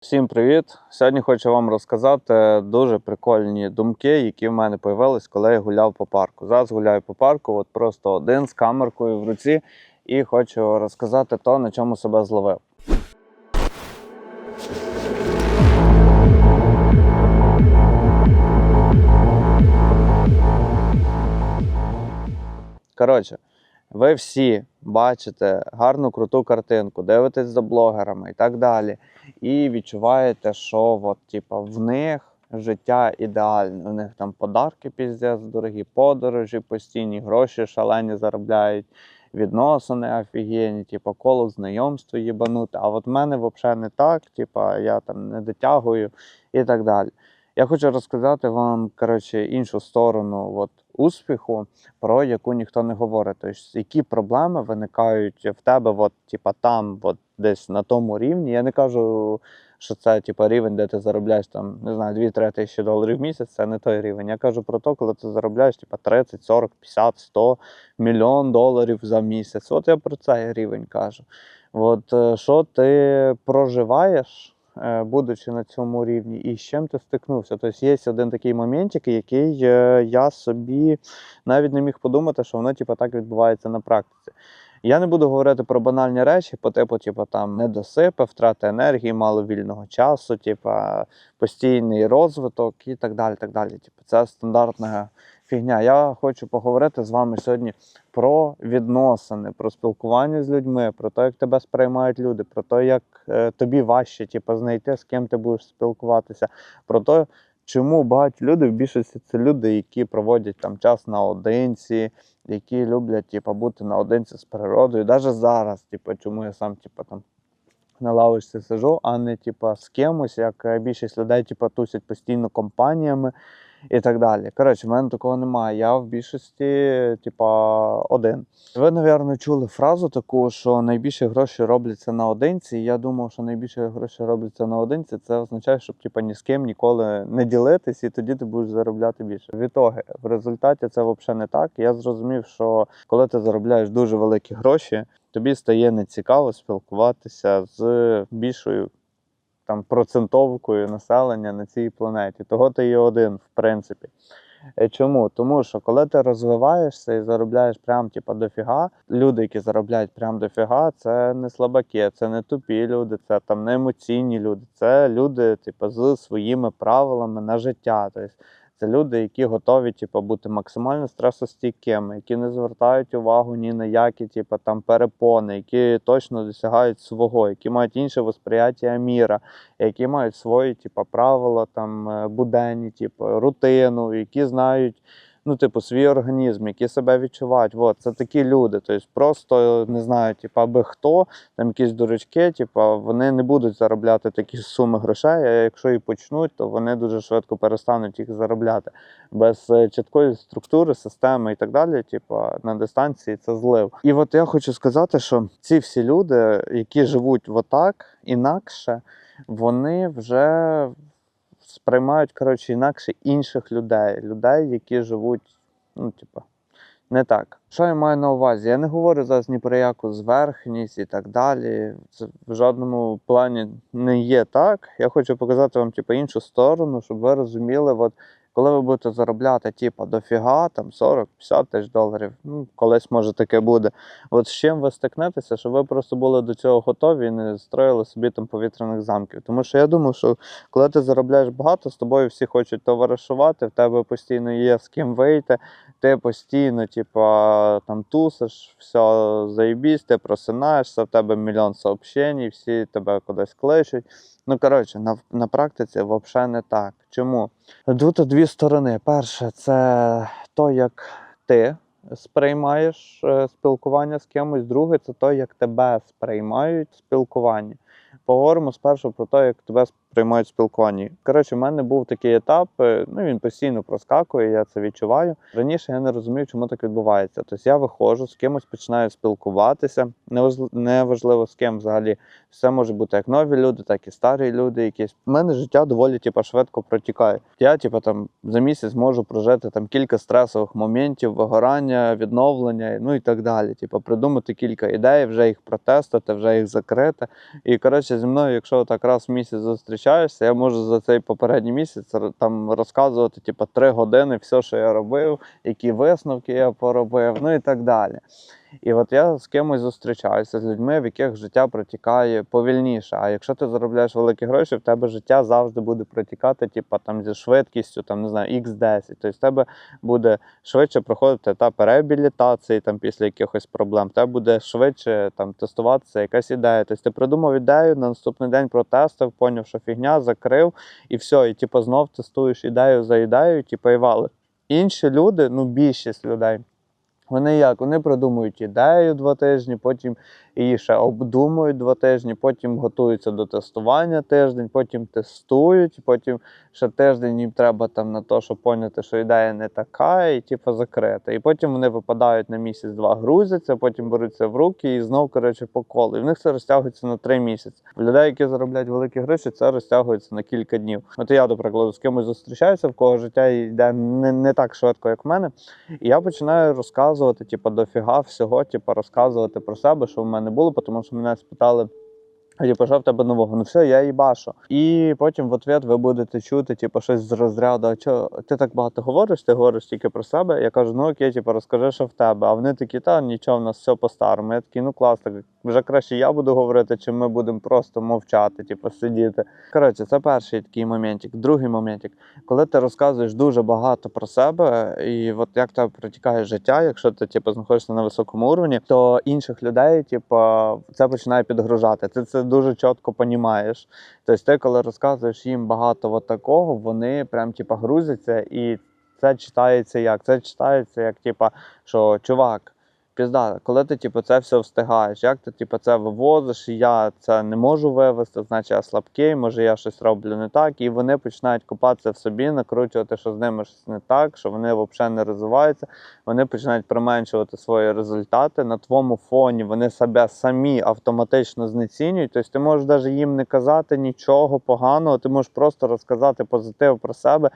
Всім привіт! Сьогодні хочу вам розказати дуже прикольні думки, які в мене появились, коли я гуляв по парку. Зараз гуляю по парку, от просто один з камеркою в руці, і хочу розказати то, на чому себе зловив. Коротше, ви всі бачите гарну круту картинку, дивитесь за блогерами і так далі. І відчуваєте, що от, типа, в них життя ідеальне. У них там подарки піздець дорогі, подорожі постійні, гроші шалені заробляють, відносини офігенні, типа, коло знайомства їбанути. А от в мене взагалі не так, типа, я там не дотягую і так далі. Я хочу розказати вам коротше, іншу сторону от, успіху, про яку ніхто не говорить. Тобто, які проблеми виникають в тебе, от, типа, там, от, десь на тому рівні. Я не кажу, що це типа, рівень, де ти заробляєш там, не знаю, 2-3 тисячі доларів в місяць, це не той рівень. Я кажу про те, коли ти заробляєш типа, 30, 40, 50, 100 мільйон доларів за місяць. От я про цей рівень кажу. От е, що ти проживаєш? Е, Будучи на цьому рівні, і з чим ти стикнувся. Тобто є один такий моментик, який е, я собі навіть не міг подумати, що воно типу, так відбувається на практиці. Я не буду говорити про банальні речі, по типу, типу, там недосипи, втрати енергії, мало вільного часу, типу, постійний розвиток і так далі. так далі. Типу, це стандартна фігня. Я хочу поговорити з вами сьогодні про відносини, про спілкування з людьми, про те, як тебе сприймають люди, про те, як е, тобі важче типу, знайти, з ким ти будеш спілкуватися, про те, чому багаті люди в більшості це люди, які проводять там час наодинці, які люблять типу, бути наодинці з природою. Навіть зараз, типу, чому я сам типу, там на лавочці сижу, а не типу, з кимось, як е, більшість людей типу, тусять постійно компаніями і так далі. Коротше, в мене такого немає. Я в більшості, типа, один. Ви, напевно, чули фразу таку, що найбільше гроші робляться наодинці. І я думав, що найбільше гроші робляться наодинці. Це означає, щоб типа ні з ким ніколи не ділитись, і тоді ти будеш заробляти більше. Відтоги, в результаті це взагалі не так. Я зрозумів, що коли ти заробляєш дуже великі гроші, тобі стає нецікаво спілкуватися з більшою там процентовкою населення на цій планеті. Того ти є один, в принципі. Е, Чому? Тому що коли ти розвиваєшся і заробляєш прям типа дофіга, люди, які заробляють прям дофіга, це не слабаки, це не тупі люди, це там не емоційні люди. Це люди, типу, з своїми правилами на життя. Тобто це люди, які готові типу, бути максимально стресостійкими, які не звертають увагу ні на які типу, там перепони, які точно досягають свого, які мають інше восприяття міра, які мають свої типу, правила там е, буденні, типу, рутину, які знають. Ну, типу, свій організм, які себе відчувають. От, це такі люди. Тобто просто не знаю, типу, аби хто, там якісь дурачки, типу, вони не будуть заробляти такі суми грошей, а якщо і почнуть, то вони дуже швидко перестануть їх заробляти. Без е, чіткої структури, системи і так далі, типу, на дистанції це злив. І от я хочу сказати, що ці всі люди, які живуть отак, інакше, вони вже сприймають коротше, інакше інших людей, людей, які живуть, ну, типу, не так. Що я маю на увазі? Я не говорю зараз ні про яку зверхність і так далі. Це в жодному плані не є так. Я хочу показати вам типу, іншу сторону, щоб ви розуміли, от, коли ви будете заробляти типу, дофіга, там 40-50 тисяч доларів, ну, колись може таке буде. От з чим ви стикнетеся, щоб ви просто були до цього готові і не строїли собі там повітряних замків. Тому що я думаю, що коли ти заробляєш багато, з тобою всі хочуть товаришувати, в тебе постійно є з ким вийти, ти постійно, типа, там тусиш, все заєбісь, ти просинаєшся, в тебе мільйон сообщень, всі тебе кудись кличуть. Ну, коротше, на, на практиці взагалі не так. Чому? Тут дві сторони. Перше, це то, як ти сприймаєш е, спілкування з кимось. Друге, це то, як тебе сприймають спілкування. Поговоримо спершу про те, як тебе сприймають спілкування. Коротше, в мене був такий етап, е, ну він постійно проскакує, я це відчуваю. Раніше я не розумів, чому так відбувається. Тобто я виходжу, з кимось починаю спілкуватися. Неважливо, з ким взагалі. Це може бути як нові люди, так і старі люди. Якісь У мене життя доволі типу, швидко протікає. Я, типу, там за місяць можу прожити там кілька стресових моментів, вигорання, відновлення, ну і так далі. Типу, придумати кілька ідей, вже їх протестити, вже їх закрити. І коротше. Зі мною, якщо так раз в місяць зустрічаєшся, я можу за цей попередній місяць там розказувати, типу, три години все, що я робив, які висновки я поробив, ну і так далі. І от я з кимось зустрічаюся з людьми, в яких життя протікає повільніше. А якщо ти заробляєш великі гроші, в тебе життя завжди буде протікати, типу, там зі швидкістю, там не знаю, x10. Тобто в тебе буде швидше проходити етап реабілітації там після якихось проблем. В тебе буде швидше там тестуватися якась ідея. Тобто ти придумав ідею, на наступний день протестив, поняв, що фігня, закрив, і все, і типу знов тестуєш ідею за ідеєю, типу, і вали. Інші люди, ну більшість людей. Вони як? Вони продумують ідею два тижні, потім її ще обдумують два тижні, потім готуються до тестування тиждень, потім тестують, потім ще тиждень їм треба там на те, щоб поняти, що ідея не така, і типу закрита. І потім вони випадають на місяць-два, грузяться, потім беруться в руки і знов, коротше, по колу. І в них це розтягується на три місяці. У людей, які заробляють великі гроші, це розтягується на кілька днів. От я, до прикладу, з кимось зустрічаюся, в кого життя йде не, не так швидко, як в мене. І я починаю розказувати, типу, дофіга всього, типу, розказувати про себе, що в мене було, тому що мене спитали. Типу, що в тебе нового? Ну все, я їбашу. І потім в ответ ви будете чути, типу, щось з розряду, а що ти так багато говориш, ти говориш тільки про себе. Я кажу, ну окей, типу, розкажи, що в тебе. А вони такі, та нічого, в нас все по-старому. Я такий, ну клас, так вже краще я буду говорити, чи ми будемо просто мовчати, типу, сидіти. Коротше, це перший такий моментик. Другий моментик, коли ти розказуєш дуже багато про себе, і от як тебе протікає життя, якщо ти типу, знаходишся на високому уровні, то інших людей, типу, це починає підгружати. Ти це дуже чітко понімаєш. Тобто, ти, коли розказуєш їм багато от такого, вони прям типа грузяться, і це читається як? Це читається як, типа, що чувак. Пізда, коли ти типу, це все встигаєш, як ти типу, це вивозиш, я це не можу вивезти, значить я слабкий, може я щось роблю не так. І вони починають копатися в собі, накручувати, що з ними щось не так, що вони взагалі не розвиваються. Вони починають применшувати свої результати. На твоєму фоні вони себе самі автоматично знецінюють. Тобто ти можеш навіть їм не казати нічого поганого, ти можеш просто розказати позитив про себе.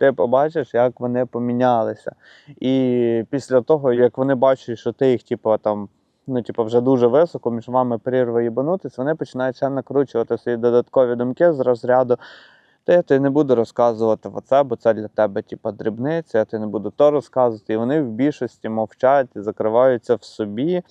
Ти побачиш, як вони помінялися. І після того, як вони бачать, що ти їх, типу, там, ну, типу, вже дуже високо, між вами прірва їбанутись, вони починають ще накручувати свої додаткові думки з розряду. Я ти не буду розказувати оце, бо це для тебе, типу, дрібниця, я ти не буду то розказувати. І вони в більшості мовчать, закриваються в собі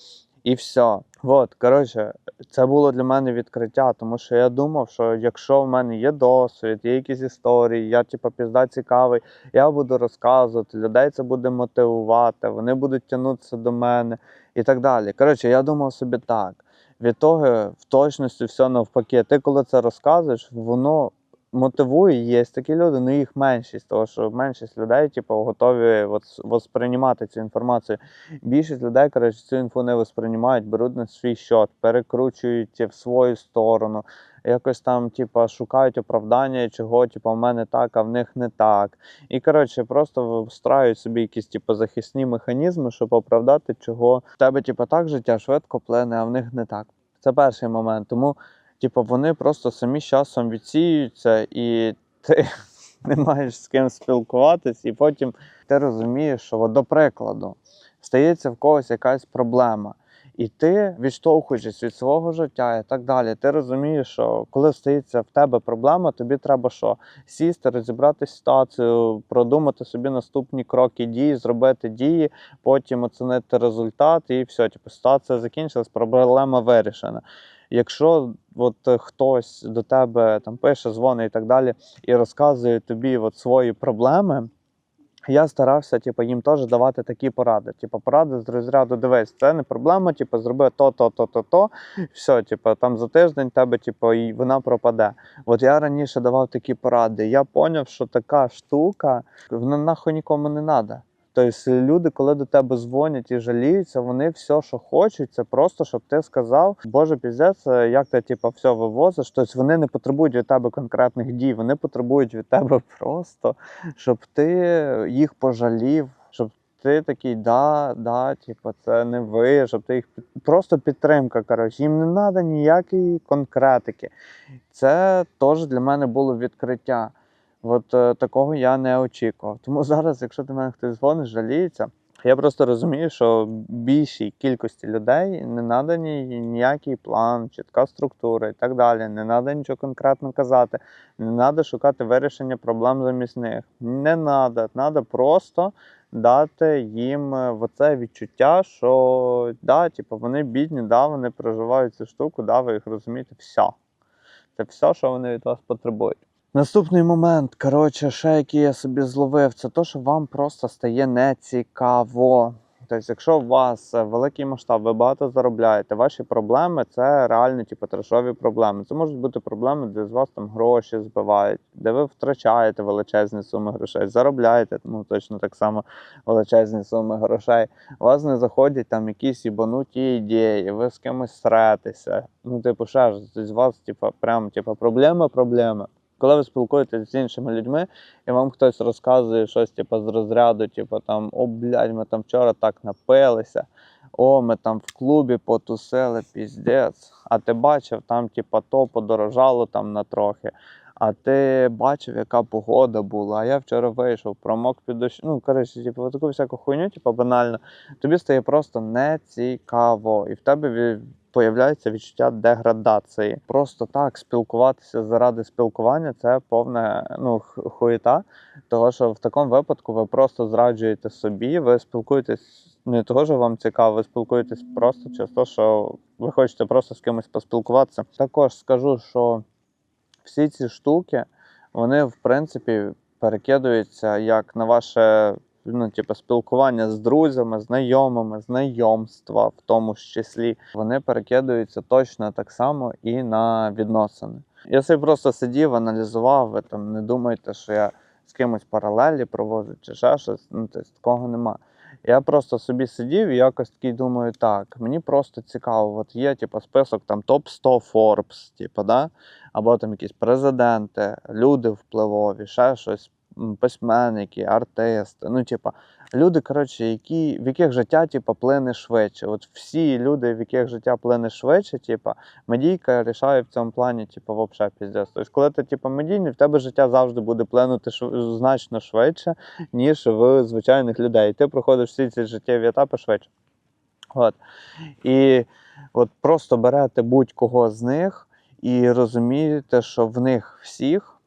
і все. От, коротше, це було для мене відкриття, тому що я думав, що якщо в мене є досвід, є якісь історії, я типу, пізда цікавий, я буду розказувати, людей це буде мотивувати, вони будуть тягнутися до мене і так далі. Коротше, я думав собі так. Від того в точності все навпаки. Ти коли це розказуєш, воно мотивує, є такі люди, але їх меншість, тому що меншість людей, типу, готові восприймати цю інформацію. Більшість людей, коротше, цю інфу не восприймають, беруть на свій счет, перекручують в свою сторону. Якось там, типу, шукають оправдання, чого, типу, в мене так, а в них не так. І коротше, просто встраюють собі якісь типу, захисні механізми, щоб оправдати, чого в тебе, типу, так життя швидко плине, а в них не так. Це перший момент. Тому, типу, вони просто самі з часом відсіюються, і ти не маєш з ким спілкуватись, і потім ти розумієш, що, до прикладу, стається в когось якась проблема. І ти, відштовхуючись від свого життя і так далі, ти розумієш, що коли стається в тебе проблема, тобі треба що? Сісти, розібрати ситуацію, продумати собі наступні кроки дії, зробити дії, потім оцінити результат, і все, типу, ситуація закінчилась, проблема вирішена. Якщо от е, хтось до тебе там пише, дзвонить і так далі, і розказує тобі от свої проблеми. Я старався, типу, їм теж давати такі поради. Типу, поради з розряду дивись, це не проблема, типу, зроби то, то, то, то, то. Все, типу, там за тиждень тебе, типу, і вона пропаде. От я раніше давав такі поради. Я зрозумів, що така штука вона нахуй нікому не треба. Тобто люди, коли до тебе дзвонять і жаліються, вони все, що хочуть, це просто щоб ти сказав, Боже, піздець, як ти типу, все вивозиш. Тобто вони не потребують від тебе конкретних дій, вони потребують від тебе просто, щоб ти їх пожалів, щоб ти такий, да, да, типу, це не ви, щоб ти їх просто підтримка. Коротше, їм не треба ніякої конкретики. Це теж для мене було відкриття. От е, такого я не очікував. Тому зараз, якщо до мене хтось дзвонить, жаліється, Я просто розумію, що більшій кількості людей не надані ніякий план, чітка структура і так далі. Не треба нічого конкретно казати, не треба шукати вирішення проблем замість них. Не треба. Треба просто дати їм е, оце відчуття, що да, типу, вони бідні, да, вони проживають цю штуку, да, ви їх розумієте, все. Це все, що вони від вас потребують. Наступний момент, коротше, ще який я собі зловив, це те, що вам просто стає нецікаво. Тобто, якщо у вас е, великий масштаб, ви багато заробляєте, ваші проблеми це реально типу, трешові проблеми. Це можуть бути проблеми, де з вас там гроші збивають, де ви втрачаєте величезні суми грошей, заробляєте ну точно так само величезні суми грошей. У вас не заходять там якісь ібануті ідеї, ви з кимось сретеся. Ну, типу, ще ж з вас, типу, прям типу, проблема, проблема. Коли ви спілкуєтесь з іншими людьми, і вам хтось розказує щось, типу, з розряду, типу там, о, блядь, ми там вчора так напилися, о, ми там в клубі потусили, піздець. А ти бачив, там, типу, то подорожало там на трохи. А ти бачив, яка погода була. А я вчора вийшов, промок під дощ. Ну, коротше, типу, таку всяку хуйню, типу, банально. Тобі стає просто нецікаво. І в тебе появляється відчуття деградації. Просто так спілкуватися заради спілкування це повна ну, хуєта. Того, що в такому випадку ви просто зраджуєте собі, ви спілкуєтесь не того, що вам цікаво, ви спілкуєтесь просто через те, що ви хочете просто з кимось поспілкуватися. Також скажу, що всі ці штуки, вони в принципі перекидуються як на ваше ну, типу, спілкування з друзями, знайомими, знайомства в тому ж числі. Вони перекидуються точно так само і на відносини. Я собі просто сидів, аналізував, ви там не думайте, що я з кимось паралелі проводжу чи ще щось. Ну, тобто, такого нема. Я просто собі сидів і якось такий думаю, так, мені просто цікаво, от є типу, список там топ-100 Forbes, типу, да? або там якісь президенти, люди впливові, ще щось, письменники, артисти. Ну, типу, люди, коротше, які, в яких життя типу, плине швидше. От всі люди, в яких життя плине швидше, типу, медійка рішає в цьому плані, типу, вообще піздець. Тобто, коли ти типу, медійний, в тебе життя завжди буде плинути шв- значно швидше, ніж в звичайних людей. Ти проходиш всі ці життєві етапи швидше. От. І от просто берете будь-кого з них і розумієте, що в них всіх.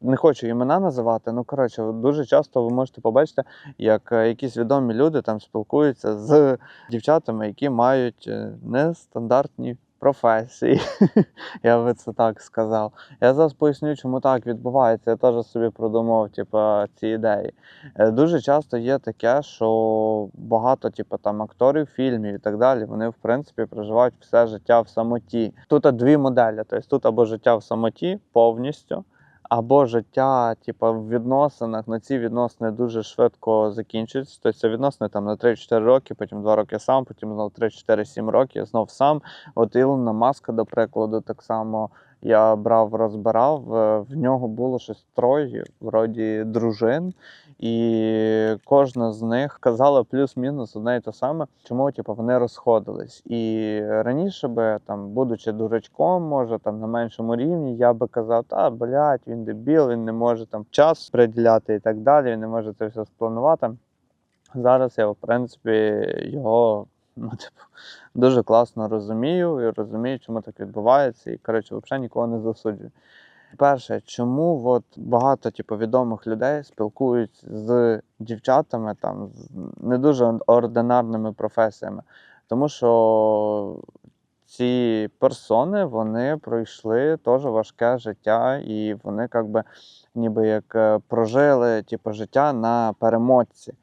Не хочу імена називати, ну коротше, дуже часто ви можете побачити, як е, якісь відомі люди там спілкуються з дівчатами, які мають е, нестандартні професії. Я би це так сказав. Я зараз поясню, чому так відбувається. Я теж собі продумав типу, ці ідеї. Е, Дуже часто є таке, що багато типу, там, акторів фільмів і так далі, вони в принципі проживають все життя в самоті. Тут дві моделі. Тобто тут або життя в самоті повністю, або життя, типу, в відносинах. На ці відносини дуже швидко закінчуються. Тобто це відносини там на 3-4 роки, потім 2 роки сам, потім знову 3-4-7 років, знов сам. От Ілона Маска, до прикладу, так само я брав, розбирав. е, В нього було щось троє, вроді дружин, і кожна з них казала плюс-мінус одне і те саме, чому типу, вони розходились. І раніше би, там, будучи дурачком, може там на меншому рівні, я би казав, та блядь, він дебіл, він не може там час приділяти і так далі, він не може це все спланувати. Зараз я, в принципі, його ну, типу, дуже класно розумію і розумію, чому так відбувається. І коротше, взагалі нікого не засуджую. Перше, чому от багато типу, відомих людей спілкуються з дівчатами там, з не дуже ординарними професіями? Тому що ці персони вони пройшли теж важке життя, і вони як би, ніби як е, прожили типу, життя на перемотці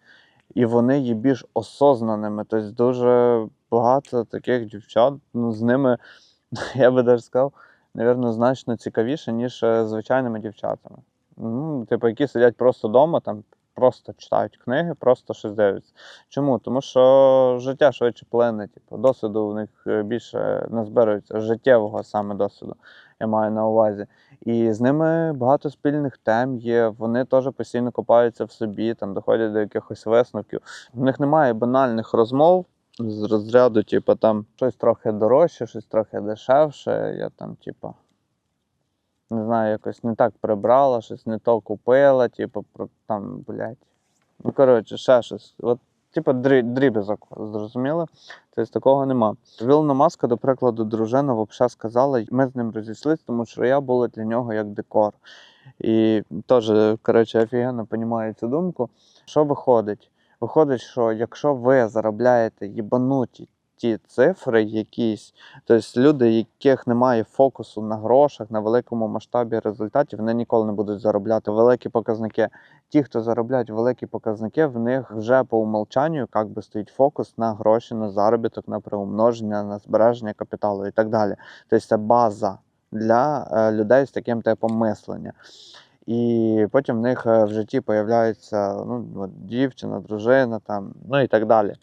і вони є більш осознаними. Тобто дуже багато таких дівчат, ну, з ними, я би навіть сказав, напевно, значно цікавіше, ніж е, звичайними дівчатами. Ну, типу, які сидять просто вдома, там просто читають книги, просто щось дивляться. Чому? Тому що життя швидше плине, типу, досвіду у них е, більше назбирується, життєвого саме досвіду, я маю на увазі. І з ними багато спільних тем є. Вони теж постійно копаються в собі, там доходять до якихось висновків. В них немає банальних розмов з розряду, типу, там щось трохи дорожче, щось трохи дешевше. Я там, типу, не знаю, якось не так прибрала, щось не то купила, типу, там, блядь. Ну, коротше, ще щось. От типу, дрі, дріб'язок, зрозуміли? Тобто такого нема. Вілна Маска, до прикладу, дружина взагалі сказала, ми з ним розійшлися, тому що я була для нього як декор. І теж, коротше, офігенно розумію цю думку. Що виходить? Виходить, що якщо ви заробляєте їбануті ті цифри якісь, тобто люди, яких немає фокусу на грошах, на великому масштабі результатів, вони ніколи не будуть заробляти великі показники. Ті, хто заробляють великі показники, в них вже по умолчанню як би стоїть фокус на гроші, на заробіток, на приумноження, на збереження капіталу і так далі. Тобто це база для е, людей з таким типом мислення. І потім в них е, в житті появляється ну, дівчина, дружина, там, ну і так далі.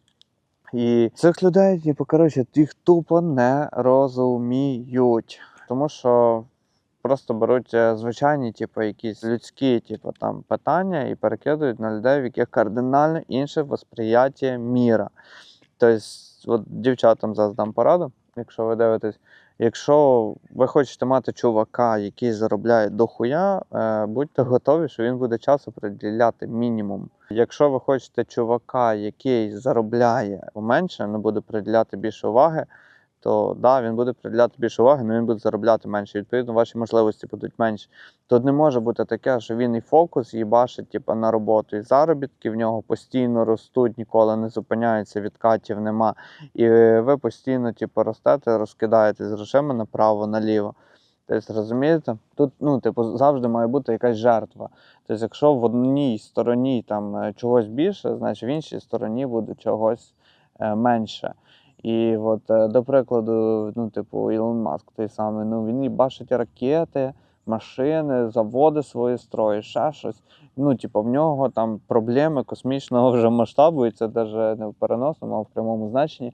І цих людей, типу, коротше, їх тупо не розуміють. Тому що просто беруть е, звичайні, типу, якісь людські, типу, там, питання і перекидують на людей, в яких кардинально інше восприяття міра. Тобто, от дівчатам зараз дам пораду, якщо ви дивитесь. Якщо ви хочете мати чувака, який заробляє дохуя, е, будьте готові, що він буде часу приділяти мінімум. Якщо ви хочете чувака, який заробляє менше, не буде приділяти більше уваги, то да, він буде приділяти більше уваги, але він буде заробляти менше. Відповідно, ваші можливості будуть менші. Тут не може бути таке, що він і фокус їбашить типу, на роботу, і заробітки в нього постійно ростуть, ніколи не зупиняються, відкатів нема. І ви постійно типу, ростете, розкидаєте з грошима направо, наліво. Тобто, розумієте, тут ну, типу, завжди має бути якась жертва. Тобто, якщо в одній стороні там е, чогось більше, значить в іншій стороні буде чогось е, менше. І от, е, до прикладу, ну, типу, Ілон Маск той самий, ну він і бачить ракети, машини, заводи свої строї, ще щось. Ну, типу, в нього там проблеми космічного вже масштабу, і це навіть не в переносному, а в прямому значенні.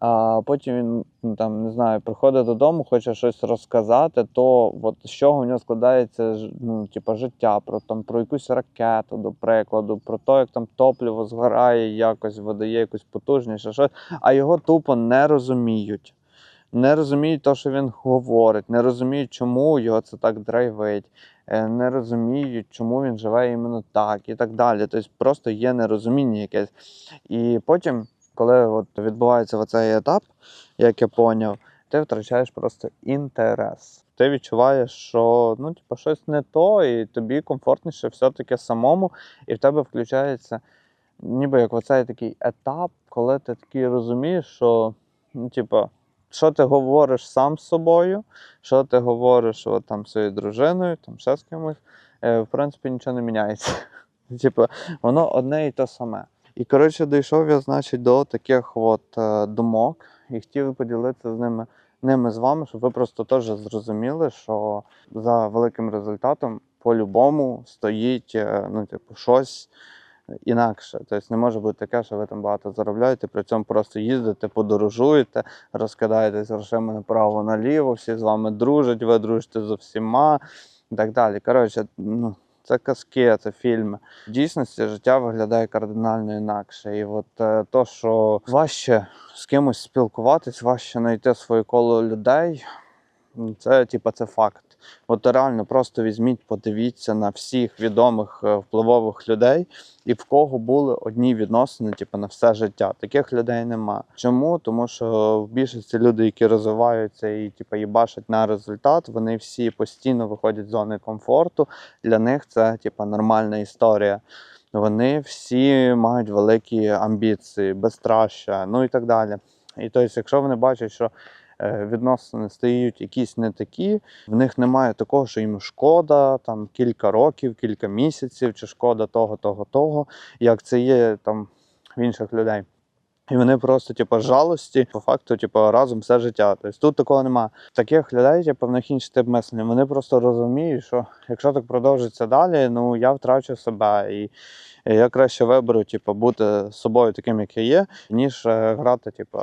А потім він ну, там не знаю, приходить додому, хоче щось розказати, то от з чого в нього складається ну, типу, життя, про там про якусь ракету, до прикладу, про те, як там топливо згорає, якось видає якусь потужність, ще щось, а його тупо не розуміють. Не розуміють те, що він говорить, не розуміють, чому його це так драйвить, е, не розуміють, чому він живе іменно так і так далі. Тобто просто є нерозуміння якесь. І потім, коли от відбувається цей етап, як я поняв, ти втрачаєш просто інтерес. Ти відчуваєш, що ну, типу, щось не то, і тобі комфортніше все-таки самому, і в тебе включається ніби як оцей такий етап, коли ти такий розумієш, що ну, типу, що ти говориш сам з собою, що ти говориш от, там, своєю дружиною, там, ще з кимось, е, в принципі, нічого не міняється. Типу, воно одне і те саме. І коротше, дійшов я, значить, до таких от е, думок і хотів поділитися з ними, ними з вами, щоб ви просто теж зрозуміли, що за великим результатом по-любому стоїть е, ну, типу, щось інакше. Тобто не може бути таке, що ви там багато заробляєте, при цьому просто їздите, подорожуєте, розкидаєтесь грошима направо наліво, всі з вами дружать, ви дружите з усіма і так далі. Коротше, ну, це казки, це фільми. В дійсності життя виглядає кардинально інакше. І от е, то, що важче з кимось спілкуватись, важче знайти своє коло людей, це типа це факт. От реально просто візьміть, подивіться на всіх відомих е, впливових людей, і в кого були одні відносини, типу, на все життя. Таких людей нема. Чому? Тому що в більшості люди, які розвиваються і типу, їбашать на результат, вони всі постійно виходять з зони комфорту. Для них це типу, нормальна історія. Вони всі мають великі амбіції, безстраща, ну і так далі. І тобто, якщо вони бачать, що відносини стають якісь не такі, в них немає такого, що їм шкода там кілька років, кілька місяців, чи шкода того, того, того, як це є там в інших людей. І вони просто, типу, жалості, по факту, типу, разом все життя. Тобто тут такого немає. Таких людей, типу, в них інший тип мислення. Вони просто розуміють, що якщо так продовжиться далі, ну я втрачу себе. І я краще виберу, типу, бути собою таким, як я є, ніж е, грати, типу,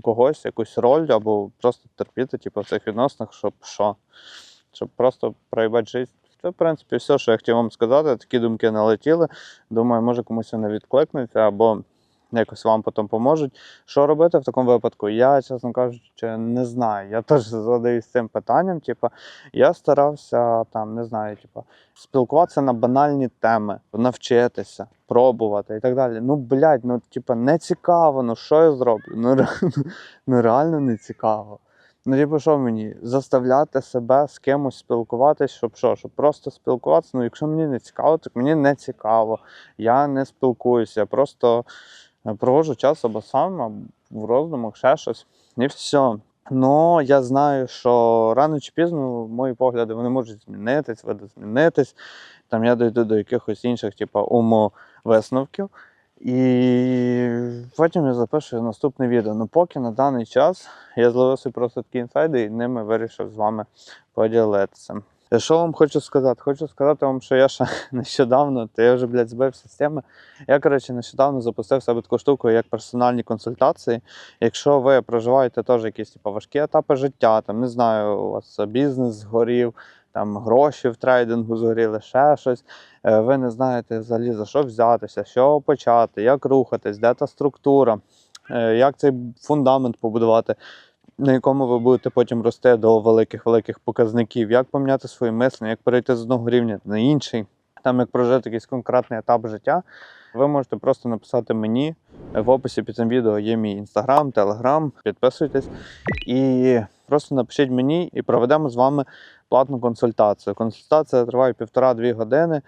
когось, якусь роль, або просто терпіти, типу, в цих відносинах, щоб що? Щоб просто проїбати життя. Це, в принципі, все, що я хотів вам сказати. Такі думки налетіли. Думаю, може комусь вони відкликнуться, або якось вам потім поможуть. Що робити в такому випадку? Я, чесно кажучи, не знаю. Я теж задаюсь цим питанням. Типу, я старався там, не знаю, типу, спілкуватися на банальні теми, навчитися, пробувати і так далі. Ну, блядь, ну типу, не цікаво, ну що я зроблю? Ну, ре- ну реально не цікаво. Ну, типу, що мені? Заставляти себе з кимось спілкуватись, щоб що? Щоб просто спілкуватися. Ну, якщо мені не цікаво, так мені не цікаво. Я не спілкуюся, я просто проводжу час або сам, або в роздумах, ще щось. І все. Ну, я знаю, що рано чи пізно мої погляди вони можуть змінитись, види змінитись. Там я дійду до якихось інших, типу, умовисновків. І потім я запишу наступне відео. Ну, поки на даний час я зловив собі просто такі інсайди і ними вирішив з вами поділитися. Е, Що вам хочу сказати? Хочу сказати вам, що я ще нещодавно, то я вже, блядь, збився з теми. Я, коротше, нещодавно запустив себе таку штуку, як персональні консультації. Якщо ви проживаєте теж якісь типу, важкі етапи життя, там не знаю, у вас бізнес згорів, там гроші в трейдингу згоріли, ще щось. е, Ви не знаєте взагалі за що взятися, що почати, як рухатись, де та структура, е, як цей фундамент побудувати, на якому ви будете потім рости до великих-великих показників, як поміняти свої мислення, як перейти з одного рівня на інший, там як прожити якийсь конкретний етап життя. Ви можете просто написати мені в описі під цим відео є мій інстаграм, телеграм. Підписуйтесь і просто напишіть мені і проведемо з вами платну консультацію. Консультація триває півтора-дві години.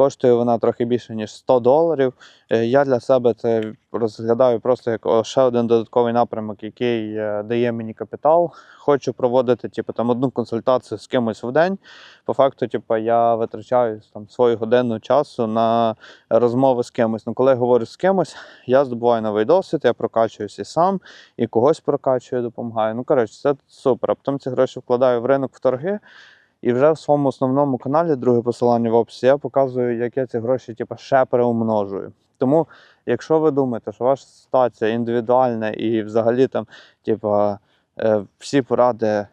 Коштує вона трохи більше ніж 100 доларів. Е, Я для себе це розглядаю просто як ще один додатковий напрямок, який е, дає мені капітал. Хочу проводити типу, там, одну консультацію з кимось в день. По факту, типу, я витрачаю там, свою годину часу на розмови з кимось. Ну, коли я говорю з кимось, я здобуваю новий досвід, я прокачуюся і сам, і когось прокачую, допомагаю. Ну, коротше, це супер. А потім ці гроші вкладаю в ринок в торги. І вже в своєму основному каналі, друге посилання в описі, я показую, як я ці гроші типу, ще переумножую. Тому, якщо ви думаєте, що ваша ситуація індивідуальна і взагалі там, типу, е, всі поради,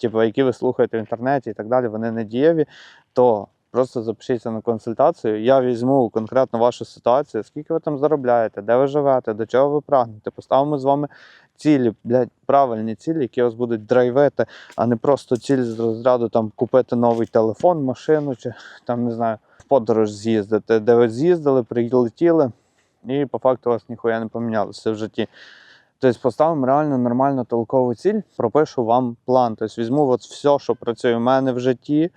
типу, які ви слухаєте в інтернеті і так далі, вони не дієві, то просто запишіться на консультацію. Я візьму конкретно вашу ситуацію, скільки ви там заробляєте, де ви живете, до чого ви прагнете. Поставимо з вами цілі, блядь, правильні цілі, які вас будуть драйвити, а не просто ціль з розряду там купити новий телефон, машину чи там не знаю, в подорож з'їздити, де ви з'їздили, прилетіли, і по факту у вас ніхуя не помінялося в житті. Тобто поставимо реально нормальну толкову ціль, пропишу вам план. Тобто візьму от все, що працює в мене в житті,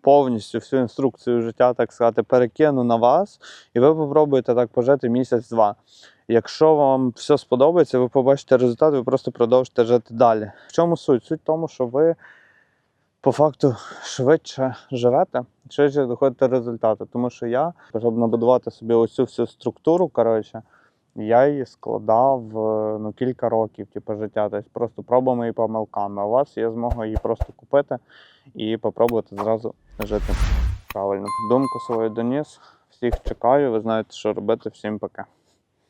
повністю всю інструкцію життя, так сказати, перекину на вас, і ви попробуєте так пожити місяць-два. Якщо вам все сподобається, ви побачите результат, ви просто продовжите жити далі. В чому суть? Суть в тому, що ви по факту швидше живете, швидше доходите до результату. Тому що я, щоб набудувати собі оцю всю структуру, коротше, я її складав е, ну, кілька років, типу, життя, тобто просто пробами і помилками. А у вас є змога її просто купити і попробувати зразу жити правильно. Думку свою доніс. Всіх чекаю, ви знаєте, що робити. Всім пока.